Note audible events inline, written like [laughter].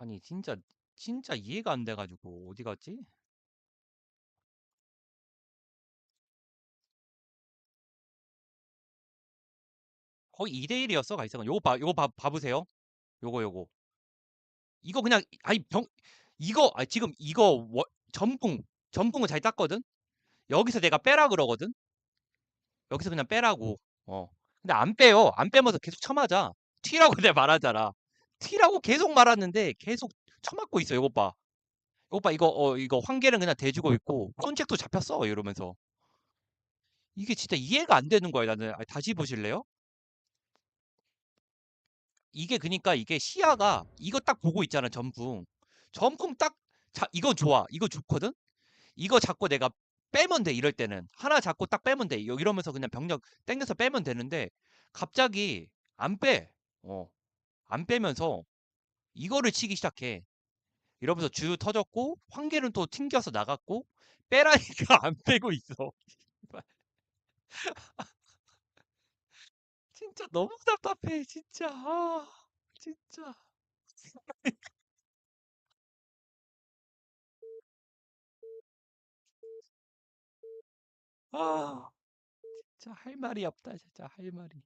아니 진짜 진짜 이해가 안 돼 가지고 어디 갔지? 거의 2대 1이었어 가이사가 요거 봐 요거 봐 봐보세요. 요거 요거. 이거 그냥 아니 병 이거 아 지금 이거 워, 전풍 전풍을 잘 땄거든. 여기서 내가 빼라 그러거든. 여기서 그냥 빼라고. 어. 근데 안 빼요. 안 빼면서 계속 쳐맞아. [laughs] 튀라고 내가 말하잖아. 튀라고 계속 말하는데 계속 쳐맞고 있어. 봐. 요것 봐. 이거 어 이거 환계는 그냥 대주고 있고 손책도 잡혔어. 이러면서. 이게 진짜 이해가 안 되는 거야. 나는 아, 다시 보실래요? 이게 그니까 이게 시야가 이거 딱 보고 있잖아. 전풍. 전풍 딱 자, 이거 좋아. 이거 좋거든. 이거 잡고 내가 빼면 돼 이럴 때는 하나 잡고 딱 빼면 돼 이- 이러면서 그냥 병력 땡겨서 빼면 되는데 갑자기 안 빼. 어. 안 빼면서 이거를 치기 시작해. 이러면서 주 터졌고 황계는 또 튕겨서 나갔고 빼라니까 [laughs] 안 빼고 있어. [laughs] 진짜 너무 답답해 진짜. 아, 진짜. [laughs] 아, 진짜 할 말이 없다 진짜 할 말이.